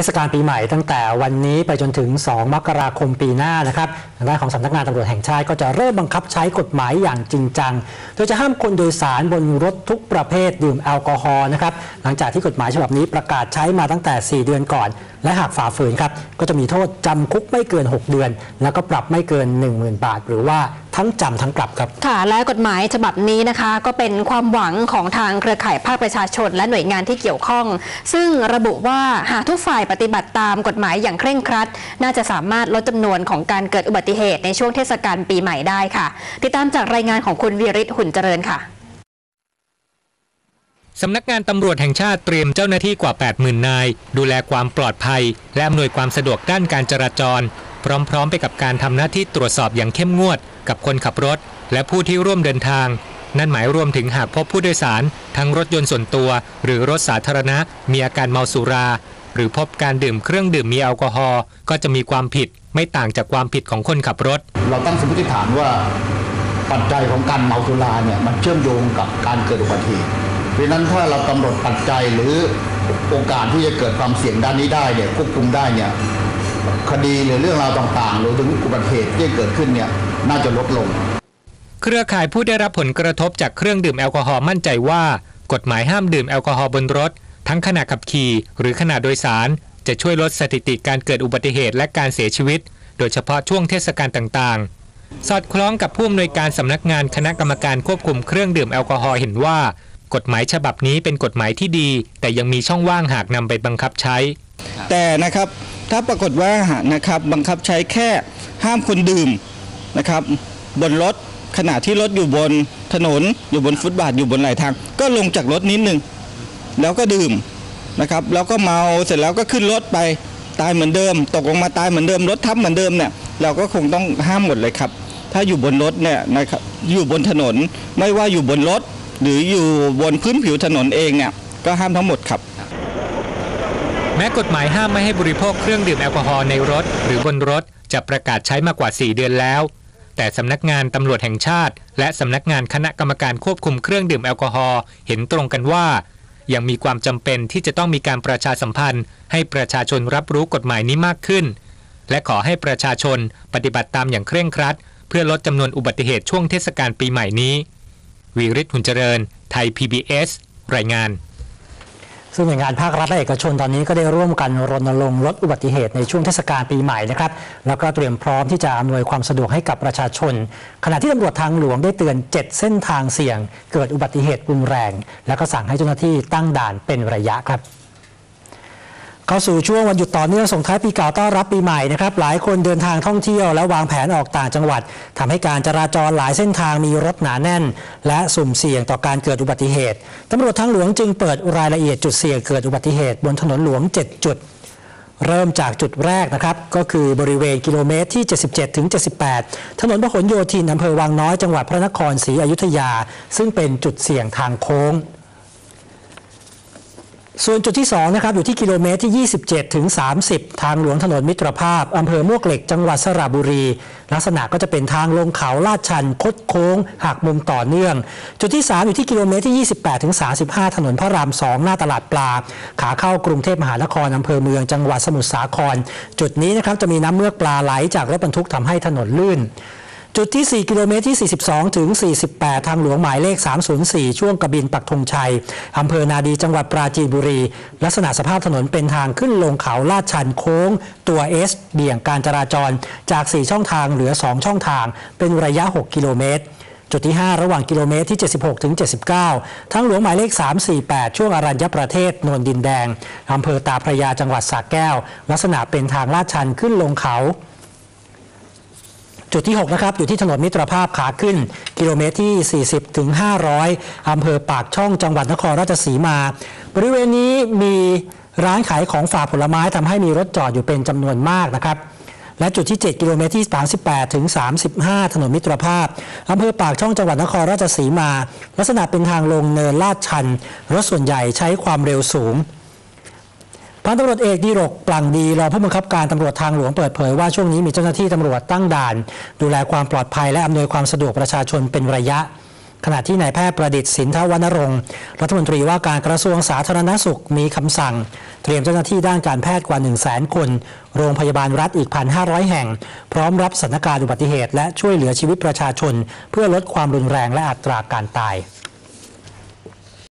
ทศกาลปีใหม่ตั้งแต่วันนี้ไปจนถึง 2 มกราคมปีหน้านะครับทางด้านของสำนักงานตำรวจแห่งชาติก็จะเริ่มบังคับใช้กฎหมายอย่างจริงจัง โดยจะห้ามคนโดยสารบนรถทุกประเภทดื่มแอลกอฮอล์นะครับหลังจากที่กฎหมายฉบับนี้ประกาศใช้มาตั้งแต่ 4 เดือนก่อน และหากฝ่าฝืนครับก็จะมีโทษจำคุกไม่เกิน 6 เดือน แล้วก็ปรับไม่เกิน 10,000 บาท หรือว่าทั้งจำทั้งปรับครับ ค่ะ และกฎหมายฉบับนี้นะคะ ก็เป็นความหวังของทางเครือข่ายภาคประชาชน และหน่วยงานที่เกี่ยวข้อง ซึ่งระบุว่าหากทุกฝ่ายปฏิบัติตามกฎหมายอย่างเคร่งครัด น่าจะสามารถลดจำนวนของการเกิดอุบัติเหตุในช่วงเทศกาลปีใหม่ได้ค่ะ ติดตามจากรายงานของคุณวีริศหุ่นเจริญค่ะสำนักงานตำรวจแห่งชาติเตรียมเจ้าหน้าที่กว่า 80,000 นาย ดูแลความปลอดภัย และอำนวยความสะดวกด้านการจราจร พร้อมๆ ไปกับการทำหน้าที่ตรวจสอบอย่างเข้มงวด กับคนขับรถ และผู้ที่ร่วมเดินทาง นั่นหมายรวมถึงหากพบผู้โดยสาร ทั้งรถยนต์ส่วนตัว หรือรถสาธารณะ มีอาการเมาสุรา หรือพบการดื่มเครื่องดื่มมีแอลกอฮอล์ก็จะมีความผิดไม่ต่างจากความผิดของคนขับรถ เราตั้งสมมติฐานว่าปัจจัยของการเมาสุราเนี่ยมันเชื่อมโยงกับการเกิดอุบัติเหตุเพราะนั้นถ้าเรากำหนดปัจจัยหรือโอกาสที่จะเกิดความเสี่ยงด้านนี้ได้เนี่ยควบคุมได้เนี่ย คดีหรือเรื่องราวต่างๆ หรือถึงอุบัติเหตุที่เกิดขึ้นเนี่ยน่าจะลดลง เครือข่ายผู้ได้รับผลกระทบจากเครื่องดื่มแอลกอฮอล์มั่นใจว่า กฎหมายห้ามดื่มแอลกอฮอล์บนรถ ทั้งขณะขับขี่ หรือขณะโดยสาร จะช่วยลดสถิติการเกิดอุบัติเหตุและการเสียชีวิต โดยเฉพาะช่วงเทศกาลต่างๆ สอดคล้องกับผู้อำนวยการสำนักงานคณะกรรมการควบคุมเครื่องดื่มแอลกอฮอล์เห็นว่า กฎหมายฉบับนี้เป็นกฎหมายที่ดี แต่ยังมีช่องว่างหากนำไปบังคับใช้ แต่นะครับ ถ้าปรากฏว่านะครับบังคับใช้แค่ห้ามคนดื่มนะครับบนรถขณะที่รถอยู่บนถนนอยู่บนฟุตบาทอยู่บนไหลทาง ก็ลงจากรถนิดนึงแล้วก็ดื่มนะครับแล้วก็เมาเสร็จแล้วก็ขึ้นรถไปตายเหมือนเดิม ตกลงมาตายเหมือนเดิมรถทับเหมือนเดิมเนี่ยเราก็คงต้องห้ามหมดเลยครับ ถ้าอยู่บนรถเนี่ยนะครับอยู่บนถนนไม่ว่าอยู่บนรถหรืออยู่บนพื้นผิวถนนเองเนี่ยก็ห้ามทั้งหมดครับ แม้กฎหมายห้ามไม่ให้บริโภคเครื่องดื่มแอลกอฮอล์ในรถ หรือบนรถจะประกาศใช้มากว่า 4 เดือนแล้ว แต่สำนักงานตำรวจแห่งชาติ และสำนักงานคณะกรรมการควบคุมเครื่องดื่มแอลกอฮอล์เห็นตรงกันว่า ยังมีความจำเป็นที่จะต้องมีการประชาสัมพันธ์ ให้ประชาชนรับรู้กฎหมายนี้มากขึ้น และขอให้ประชาชนปฏิบัติตามอย่างเคร่งครัด เพื่อลดจำนวนอุบัติเหตุช่วงเทศกาลปีใหม่นี้วีริศหุ่นเจริญ ไทย PBS รายงาน ซึ่งหน่วยงานภาครัฐและเอกชนตอนนี้ก็ได้ร่วมกันรณรงค์ลดอุบัติเหตุในช่วงเทศกาลปีใหม่นะครับแล้วก็เตรียมพร้อมที่จะอำนวยความสะดวกให้กับประชาชน ขณะที่ตำรวจทางหลวงได้เตือน 7 เส้นทางเสี่ยง เกิดอุบัติเหตุรุนแรง แล้วก็สั่งให้เจ้าหน้าที่ตั้งด่านเป็นระยะครับ เข้าสู่ช่วงวันหยุดต่อเนื่องส่งท้ายปีเก่าต้อนรับปีใหม่นะครับหลายคนเดินทางท่องเที่ยวและวางแผนออกต่างจังหวัดทำให้การจราจรหลายเส้นทางมีรถหนาแน่น และสุ่มเสี่ยงต่อการเกิดอุบัติเหตุตำรวจทางหลวงจึงเปิดรายละเอียดจุดเสี่ยงเกิดอุบัติเหตุบนถนนหลวง 7 จุด เริ่มจากจุดแรกนะครับ ก็คือบริเวณกิโลเมตรที่ 77ถึง78 ถนนพหลโยธินอำเภอวังน้อยจังหวัดพระนครศรีอยุธยา ซึ่งเป็นจุดเสี่ยงทางโค้ง ส่วนจุดที่2นะครับอยู่ที่กิโลเมตรที่ 27 ถึง 30 ทางหลวงถนนมิตรภาพ อำเภอมวกเหล็กจังหวัดสระบุรี ลักษณะก็จะเป็นทางลงเขาลาดชัน คดโค้ง หักมุมต่อเนื่อง จุดที่ 3 อยู่ที่กิโลเมตรที่ 28 ถึง 35 ถนนพระราม 2 หน้าตลาดปลา ขาเข้ากรุงเทพมหานคร อำเภอเมืองจังหวัดสมุทรสาคร จุดนี้นะครับจะมีน้ำเมือกปลาไหลจากรถบรรทุกทำให้ถนนลื่น จุดที่ 4 กิโลเมตรที่ 42 ถึง 48 ทางหลวงหมายเลข 304 ช่วงกระบินปักธงชัย อำเภอนาดีจังหวัดปราจีนบุรี ลักษณะสภาพถนนเป็นทางขึ้นลงเขาลาดชันโค้ง ตัวเอสเบี่ยงการจราจรจาก 4 ช่องทางเหลือ 2 ช่องทาง เป็นระยะ 6 กิโลเมตรจุดที่ 5 ระหว่างกิโลเมตรที่ 76 ถึง 79ทางหลวงหมายเลข 348 ช่วงอรัญญประเทศนนดินแดง อำเภอตาพระยาจังหวัดสระแก้ว ลักษณะเป็นทางลาดชันขึ้นลงเขา จุดที่ 6 นะครับ อยู่ที่ถนนมิตรภาพขาขึ้น กิโลเมตรที่ 40ถึง500 อำเภอปากช่องจังหวัดนครราชสีมา บริเวณนี้มีร้านขายของฝากผลไม้ทำให้มีรถจอดอยู่เป็นจำนวนมากนะครับและจุดที่ 7 กิโลเมตรที่ 38 ถึง 35 ถนนมิตรภาพ อำเภอปากช่องจังหวัดนครราชสีมา ลักษณะเป็นทางลงเนินลาดชัน รถส่วนใหญ่ใช้ความเร็วสูง พันตำรวจเอกดีรกปลั่งดีรองผู้บังคับการตำรวจทางหลวงเปิดเผยว่าช่วงนี้มีเจ้าหน้าที่ตำรวจตั้งด่าน ดูแลความปลอดภัยและอำนวยความสะดวกประชาชนเป็นระยะ ขณะที่นายแพทย์ประดิษฐ์สินทวรรณรงค์รัฐมนตรีว่าการกระทรวงสาธารณสุขมีคำสั่ง เตรียมเจ้าหน้าที่ด้านการแพทย์กว่า 1 0 0 0 0แคน โรงพยาบาลรัฐอีก 1,500 แห่ง พร้อมรับสถานการณ์อุบัติเหตุ และช่วยเหลือชีวิตประชาชน เพื่อลดความรุนแรงและอัตราการตาย